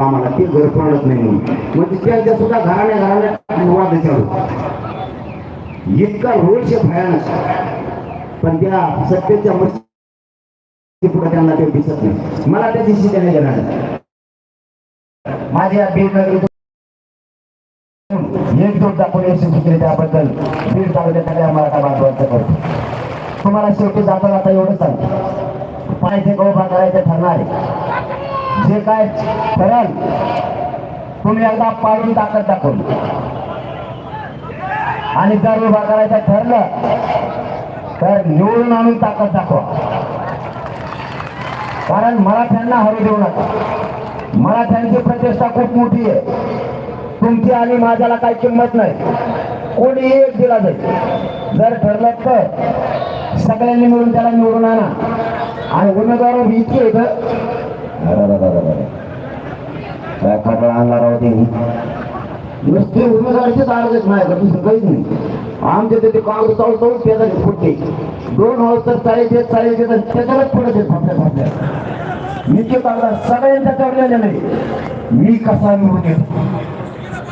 आम्हाला ते घर पडत नाही म्हणून. म्हणजे त्यांच्या सुद्धा घराण्या घराण्या वाद चालू इतका रोष भयानक. पण त्या सत्तेच्या मस्ती पुढे त्यांना ते दिसत नाही. मला त्या दिवशी त्याने घेणार माझ्या बीड नगरी एकजूट दाखवून यशस्वी केले त्याबद्दल बीड तालुक्यात मराठा बांधवांचं करतो. तुम्हाला शेवटी जाता जाता एवढं सांगतो. पाण्याचे गहू करायचे ठरणार आहे. जे काय कराल तुम्ही एकदा पाडून ताकद दाखवून. आणि जर उभा करायचं ठरलं तर निवडून आणून ताकद दाखवा. कारण मराठ्यांना हरू देऊ नका. मराठ्यांची प्रतिष्ठा खूप मोठी आहे. तुमची आणि माझ्याला काही किंमत नाही. कोणीही एक दिला जाईल. जर ठरलं तर सगळ्यांनी मिळून त्याला निवडून आणा. आणि उमेदवार इतकी येतं काय खटळा आणणार होते नुसते उमेदवारीचे अर्ज नाही माझ्याकडे दुसरं काहीच नाही. आमच्या तिथे काँग्रेस चालू चालू पेदा फुटते. दोन वर्ष चाळीस चालायचे चाळीस येत आणि त्याच्यावरच पुढे येत मी ते नित्य सगळ्यांच्या चढलेले नाही मी कसा निवडून येतो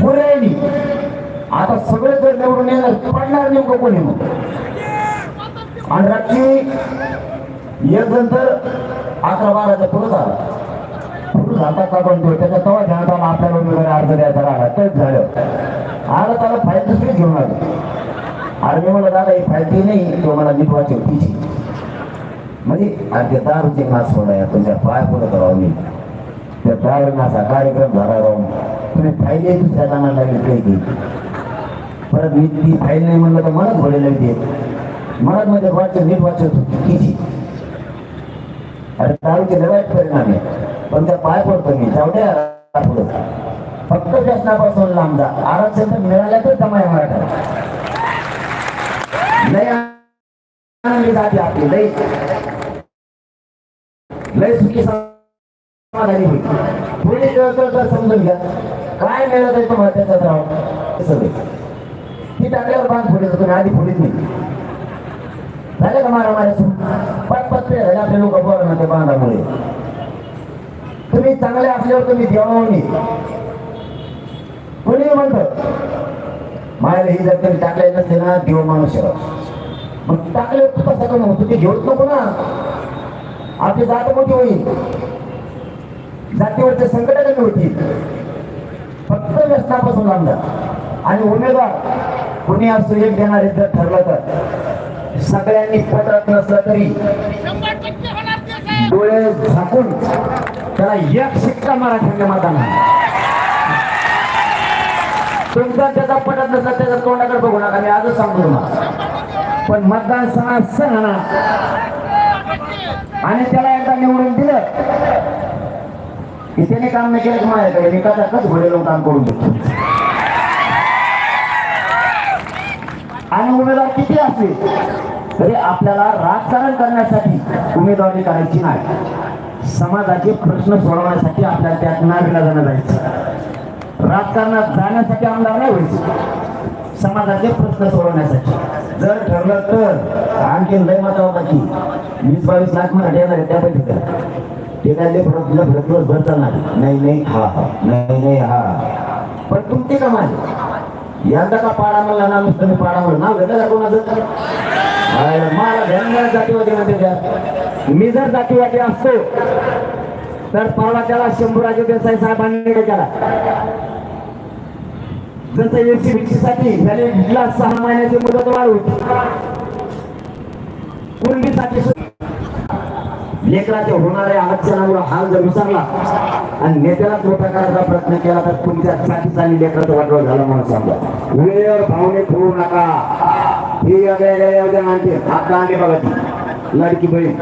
पुरे आता सगळे जर निवडून येणार पडणार नेमकं कोणी मग? आणि रात्री एक जण तर अकरा बाराच्या पुढे झाला. पुढे झाला का बनतो तो त्याच्या तेव्हा ध्यानात आला आपल्याला उमेदवारी अर्ज द्यायचा राहिला. तेच झालं. आला त्याला फाईल दुसरी घेऊन आलो. अरे मी म्हणलं दादा ही फाईल ती नाही. तो मला नीट वाचव तिची. म्हणजे अरे ते दारूचे नाच होणार तुझ्या तुमच्या पाय पुढे करावं हो मी. त्या दारू नाचा कार्यक्रम झाला राहून तुम्ही फाईले दुसऱ्या जाणार लागले काही काही परत मी ती फाईल नाही म्हणलं तर मलाच भरेल ते मलाच म्हणजे मध्ये वाचव नीट वाचत होती तिची. आणि दारूचे लय वाईट परिणाम आहे पण त्या पाय पडतो मी तेवढ्या फक्त शासनापासून लांब जा. आरक्षण तर मिळालं तर जमाय मराठा नाही जाते आपली. लय. लय सुखी समाधानी पुढे कळतं तर समजून घ्या. काय मिळत आहे तुम्हाला त्याचा राहून ती टाकल्यावर बांध फोडत तुम्ही आधी फोडीत नाही. झाले का मारा मारा पाच पत्ते झाले आपले लोक बरं ना ते बांधामुळे. तुम्ही चांगले असल्यावर तुम्ही देवावणी कोणी म्हणत? मायाला ही जर तरी टाकले नसते ना देव माणूस आहे. मग टाकले कसं कमी होतं ते घेऊच नको ना. आपली जात मोठी होईल. जातीवरचे संकट कमी होतील. फक्त व्यसनापासून लांब आणि उमेदवार कुणी असतो एक देणारे जर ठरलं तर. सगळ्यांनी पटत नसलं तरी डोळे झाकून त्याला एक शिक्का मराठ्यांच्या मताना तुमचा त्याचा पटत नसला त्याच्या तोंडाकडे बघू नका मी आजच सांगतो तुम्हाला. पण मतदान सण ना आणि त्याला एकदा निवडून दिलं की त्याने काम नाही केलं माझ्याकडे मी कसा कच घोडे लावून काम करून देतो. आणि उमेदवार किती असले तरी आपल्याला राजकारण करण्यासाठी उमेदवारी करायची नाही. समाजाचे प्रश्न सोडवण्यासाठी आपल्याला त्यात नागरिला जाणं जायचं. राजकारणात जाण्यासाठी आमदार नाही व्हायचं. समाजाचे प्रश्न सोडवण्यासाठी. जर ठरलं तर आणखी लय मजा होता की वीस बावीस लाख मराठी येणार त्या तर ते काय लय फरक तुला फरक दिवस भर चालणार नाही नाही हा नाही नाही हा. पण तुमचे कमाल यंदा का पाडा म्हणला ना नुसतं मी पाडा म्हणलं. ना वेगळं कोणाचं? मला ध्यान जातीवादी म्हणते मी जर जातीवादी असतो तर परवा त्याला शंभूराजे देसाई साहेबांनी काय केला. जसं एसी साठी त्याने घेतला सहा महिन्याची मुदत वाढ होती कुणबीसाठी लेकराचे होणाऱ्या आरक्षणामुळे हाल जर विसरला आणि नेत्यालाच मोठा करायचा प्रयत्न केला तर तुमच्या साथीचा आणि लेकराचं वाटवं झालं म्हणून सांगा वेळेवर भावने ठेवू नका. ही वेगळ्या योजना आणते आता आणली बघा ती लाडकी बहीण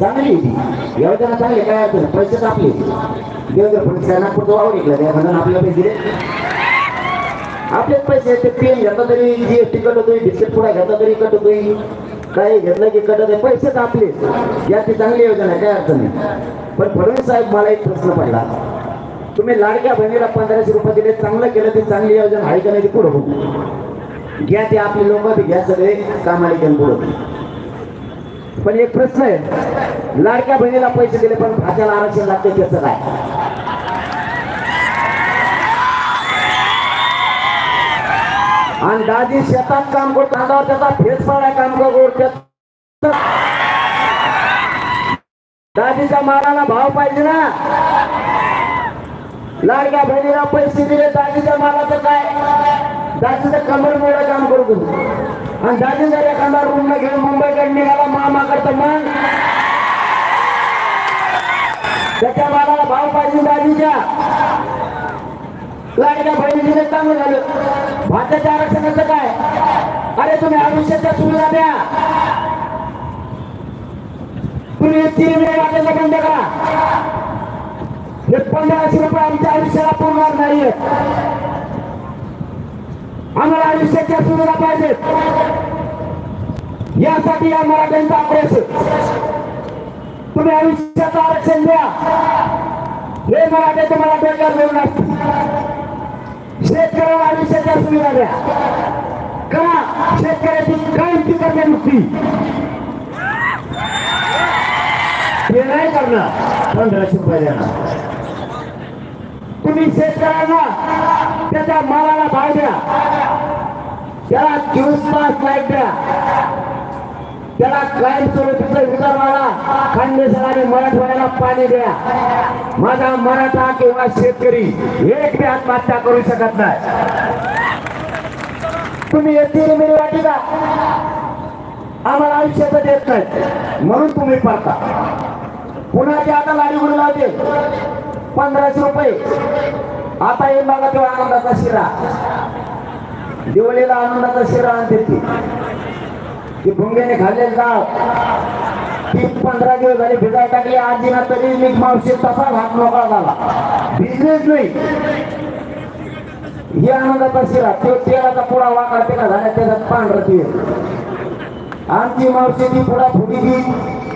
चांगली आहे ती योजना चांगली काय असेल पैसे आपले देवेंद्र फडणवीस नागपूरचं वावर निघलं त्या म्हणून आपल्याला पैसे दिले आपलेच पैसे ते पेन घेतला तरी जीएसटी कट होतोय बिस्किट पुडा घेतला तरी कट होतोय काही घेतलं की कट होतोय पैसेच आपले याची चांगली योजना आहे काय अडचण नाही पण फडणवीस साहेब मला एक प्रश्न पडला तुम्ही लाडक्या बहिणीला पंधराशे रुपये दिले चांगलं केलं ते चांगली योजना आहे का नाही ती पुढं होऊ घ्या ते आपले लोक ते घ्या सगळे कामाला घेऊन बोलत पण एक प्रश्न आहे लाडक्या बहिणीला पैसे दिले पण भाज्याला आरक्षण लागते त्याच काय? आणि दादी शेतात काम करतो अंगावर त्याचा फेस पाडा काम करतो दादीच्या माराला भाव पाहिजे ना. लाडक्या बहिणीला पैसे दिले दादीच्या मालाचं काय? दादीचं कमर मोडं काम करतो आणि दादी जर एखादा रूम घेऊन मुंबईकडे निघाला मामा करतो मग त्याच्या मालाला भाव पाहिजे दादीच्या लाडक्या बहिणीने चांगलं झालं. भाताच्या आरक्षणाचं काय? अरे तुम्ही आयुष्याच्या सुविधा द्या. तुम्ही तीन वेळ वाटायचं बंद करा. हे पंधराशे रुपये आमच्या आयुष्याला पुरणार नाहीये. आम्हाला आयुष्याच्या सुविधा पाहिजेत. यासाठी या मराठ्यांचा अभ्यास तुम्ही आयुष्याचं आरक्षण द्या. हे मराठे तुम्हाला बेकार घेऊन असतील. शेतकऱ्याला आयुष्याच्या सुविधा द्या. का शेतकऱ्याची क्रांती करणे नुसती हे नाही करणार. पंधराशे रुपये देणार. तुम्ही शेतकऱ्यांना त्याच्या मालाला भाव द्या. त्याला चोवीस तास लाइट द्या. त्याला कायमस्वरूपीचा विदर्भाला खानदेशाला आणि मराठवाड्याला पाणी द्या. माझा मराठा किंवा शेतकरी एक बी आत्महत्या करू शकत नाही. तुम्ही येतील मिरी वाटी का आम्हाला आयुष्याचं देत नाही. म्हणून तुम्ही पाहता. पुन्हा जे आता लाडी गुरु लावते पंधराशे रुपये. आता येईल बघा तेव्हा आनंदाचा शिरा. दिवाळीला आनंदाचा शिरा आणते ती. ती भुंग्याने खाल्लेलं गाव ती पंधरा दिवस झाले भिजाय टाकली. आजीना तरी मी मावशी तसा भात मोकळा झाला. बिझनेस नाही. हे आनंदाचा शिरा. तो तेलाचा पुडा वाकडा पेला झाला त्याचा पांढरा तेल आमची मावशी ती पुढा फुटी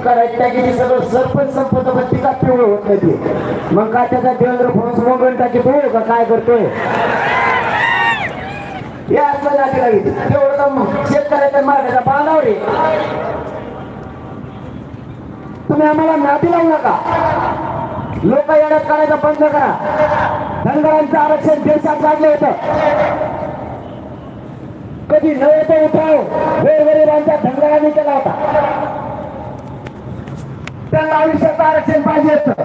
करायची टाकी ती सगळं सरपंच संपत पण ती का पिवळं होत नाही ते? मग काय त्याचा देवेंद्र फडणवीस मोगण टाकी पिवळ का काय करतोय? हे असलं जाती लागेल तेवढं तर शेतकऱ्याच्या मार्गाचा बांधावर तुम्ही आम्हाला नाती लावू नका. लोक येण्यात काढायचं बंद करा. धनगरांचं आरक्षण देशात लागलं होतं. कधी न येतं उठाव. वेळगरिबांच्या धनगरांनी केला होता. त्यांना आरक्षण पाहिजे होतं.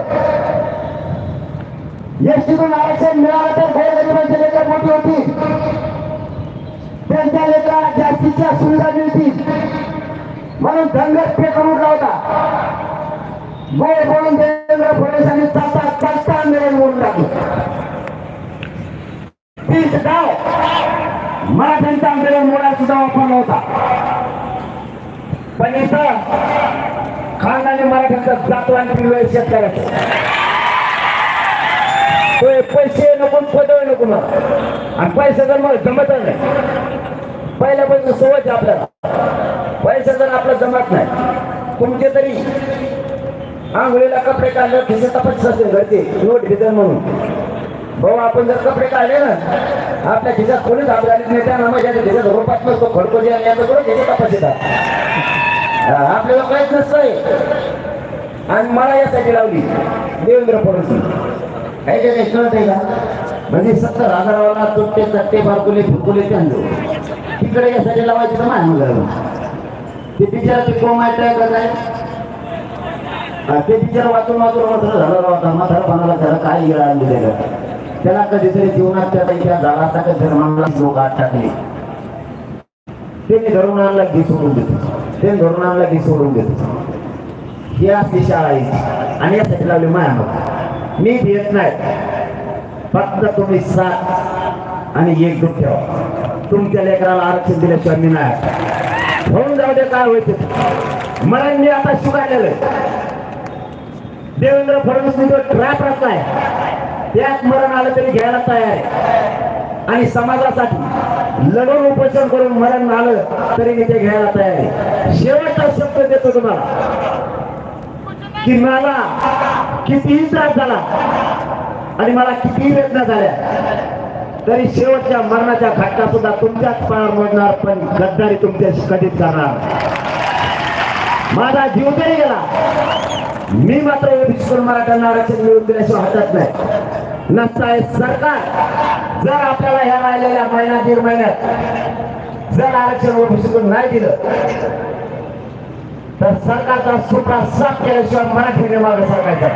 एसटीतून आरक्षण मिळालं तर गोरगरिबांची लेकर मोठी होती. त्यांच्या लेकर जास्तीच्या सुविधा मिळतील. म्हणून धनगर पे करून लावता. गोड बोलून देवेंद्र फडणवीसांनी चालता चालता आंदोलन बोलून लागलं तीच गाव मराठ्यांचा आंदोलन मोडा सुद्धा वापरला होता. पण इथं खानदानी मराठ्यांचा जातवान पिवळे शेतकऱ्याचं. तो पैसे नको पद नको मग. आणि पैसा जर मग जमत नाही. पहिल्यापासून सोबत आपल्याला. पैसा जर आपला जमत नाही तुमचे तरी आंघोळीला कपडे काढले तिथे तपास असेल घरचे नोट घेतात म्हणून. भाऊ आपण जर कपडे काढले ना आपल्या खिशात कोणी घाबरालीच नाही त्या नामाच्या खिशात रोपात नसतो खडको जे यांचं कोणी खिसे तपास येतात. आपल्याला काहीच नसतंय आणि मला यासाठी लावली. देवेंद्र फडणवीस. काही काही कळत आहे का? म्हणजे सत्तर हजारावाला तुटते चट्टे बारकुले फुकुले ते तिकडे यासाठी लावायचे तर माझ्या मुलाला ते बिचारा ते कोमाय ट्राय करत ते बिचारा वाचून वाचून मात्र झाला होता मात्र कोणाला त्याला काय इळा आणलेलं त्याला. कधीतरी जीवनात त्याला त्या झाडाचा का धर्माला लोक आत टाकले. त्यांनी धरून आणला घे सोडून देतो. त्यांनी धरून आणला घे सोडून देतो. ही असली शाळा आहे आणि यासाठी लावली माया मग मी देत नाही. फक्त तुम्ही साथ आणि एक दूध ठेवा. तुमच्या लेकराला आरक्षण दिल्याशिवाय मी नाही. होऊन जाऊ दे काय होईल मला मी आता शिकायलेलं देवेंद्र फडणवीस जो ट्रॅप रचलाय त्यात मरण आलं तरी घ्यायला तयार आहे. आणि समाजासाठी लढून उपोषण करून मरण आलं तरी मी ते घ्यायला तयार आहे. शेवटचा शब्द देतो तुम्हाला. की मला कितीही त्रास झाला. आणि मला कितीही वेदना झाल्या. तरी शेवटच्या मरणाच्या घटना सुद्धा तुमच्याच पायावर मोडणार पण गद्दारी तुमच्याशी कधीच जाणार. माझा जीव तरी गेला. मी मात्र ओबीसी मराठ्यांना आरक्षण मिळवून दिल्याशिवाय हटत नाही. नसताय सरकार. जर आपल्याला ह्या राहिलेल्या महिन्यात दीड महिन्यात जर आरक्षण ओबीसीतून नाही दिलं तर सरकारचा सुपरा साफ केल्याशिवाय मराठीने मागे सरकारचा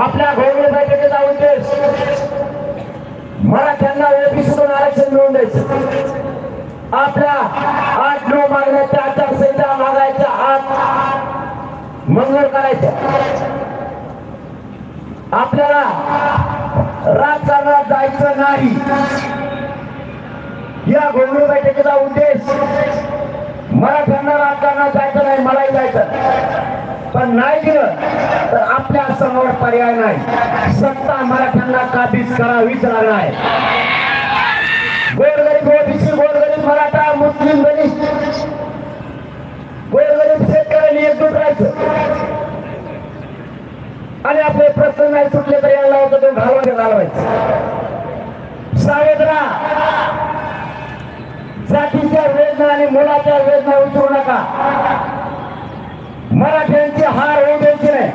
आपल्या घोडवे बैठकीचा उद्देश मराठ्यांना ओबीसीतून आरक्षण मिळवून द्यायचं. आपल्या आठ नऊ मागण्याच्या आचारसंहिता मागायच्या आठ मंजूर करायच्या. आपल्याला राजकारणात जायचं नाही. या गोंधळ बैठकीचा उद्देश मराठ्यांना राजकारणात जायचं नाही मलाही जायचं पण तर आपल्यासमोर पर्याय नाही. सत्ता मराठ्यांना काबीज करावीच लागणार आहे. गोरगरीब ओबीसी गोरगरीब मराठा मुस्लिम गरीब गोरगरीब शेतकऱ्यांनी एकजूट राहायचं. आणि आपले प्रश्न नाही सुटले तर याला होतं ते घालवायचं घालवायचं. सावेद राहा जातीच्या वेदना आणि मुलाच्या वेदना विसरू नका. मराठ्यांची हार होऊ द्यायची नाही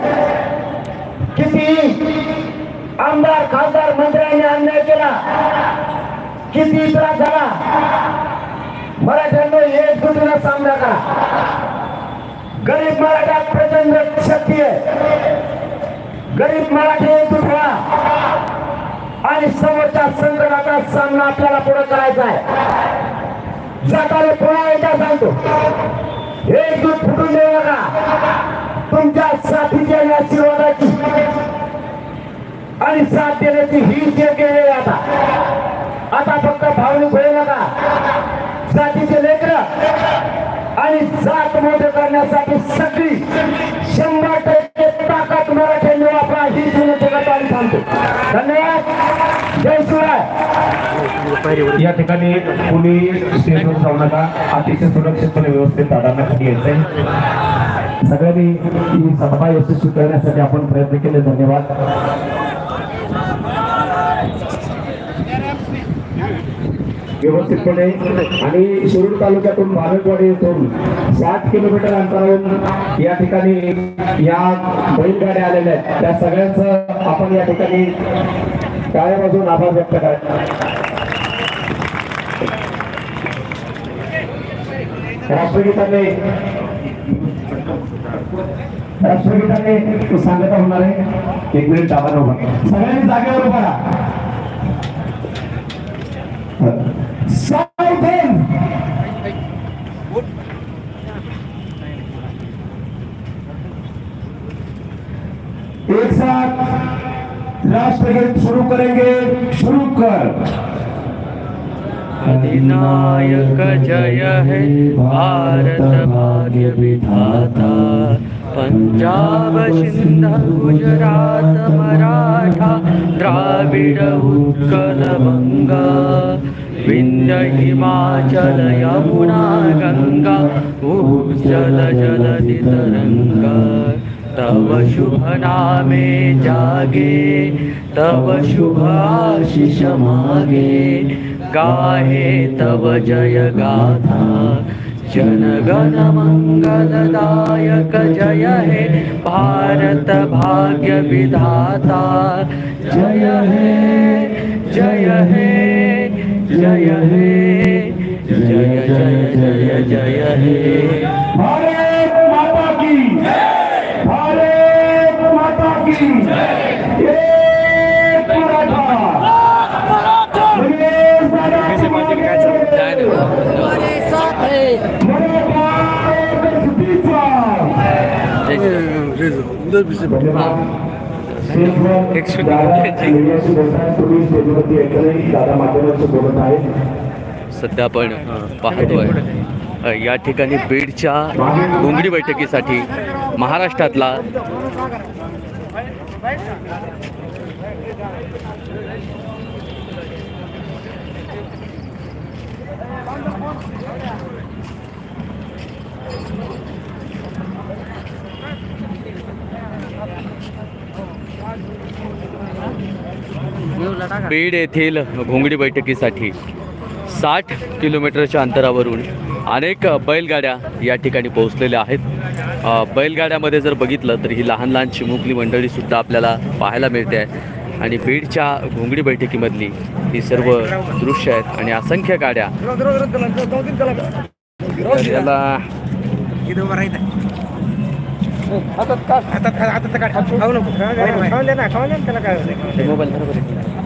किती आमदार खासदार मंत्र्यांनी अन्याय केला. किती त्रास झाला. मराठ्यांना एकजुटीनं सामना करा. गरीब मराठ्यात प्रचंड शक्ती आहे. गरीब मराठी एकजूट व्हा आणि समोरच्या संकटाचा सामना आपल्याला पुढे करायचा आहे. जाताना पुन्हा एकदा सांगतो. एकजूट फुटून देऊ नका तुमच्या साथीच्या या आशीर्वादाची आणि साथ देण्याची ही जे केले आता. आता फक्त भावनिक होईल नका. जातीचे लेकर आणि जात मोठे करण्यासाठी सगळी शंभर टक्के ताकद मराठ्यांनी वापरा. ही जुने जगत आणि थांबतो धन्यवाद. जय शिवराय. या ठिकाणी कुणी स्टेजवर जाऊ नका. अतिशय सुरक्षितपणे व्यवस्थित दादांना खाली यायचंय. सगळ्यांनी ही सभा यशस्वी करण्यासाठी आपण प्रयत्न केले. धन्यवाद. व्यवस्थितपणे आणि शिरूर तालुक्यातून बालकवाडी येथून सात किलोमीटर अंतरावरून या ठिकाणी या बैलगाड्या आलेल्या आहेत. त्या सगळ्यांचं आपण या ठिकाणी टाळ्या बाजून आभार व्यक्त करायचा राष्ट्रगीताने राष्ट्रगीताने सांगता होणार आहे. एक मिनिट दाबा उभा सगळ्यांनी जागेवर उभा एक साथ राष्ट्रगीत शुरू करेंगे. शुरू कर. अधिनायक जय है भारत भाग्य विधाता। पंजाब सिंध गुजरात मराठा द्राविड उत्कल बंगा। विंध्य हिमाचल यमुना गंगा उज्जल जल तरंगा तव शुभ नामे जागे तव शुभ आशिष मागे। गाहे तव जय गाथा। जनगण मङ्गलदायक जय हे भारत भाग्य विधाता। जय हे जय हे जय हे जय जय जय जय हे। भारत माता की भारत माता की सध्या आपण पाहतोय या ठिकाणी बीडच्या डोंगरी बैठकीसाठी महाराष्ट्रातला बीड येथील घोंगडी बैठकीसाठी साठ किलोमीटरच्या अंतरावरून अनेक बैलगाड्या या ठिकाणी पोहोचलेल्या आहेत बैलगाड्यामध्ये जर बघितलं तर ही लहान लहान चिमुकली मंडळीसुद्धा आपल्याला पाहायला मिळते आहे आणि बीडच्या घोंगडी बैठकीमधली ही सर्व दृश्य आहेत आणि असंख्य गाड्या याला हे मोबाईल बरोबर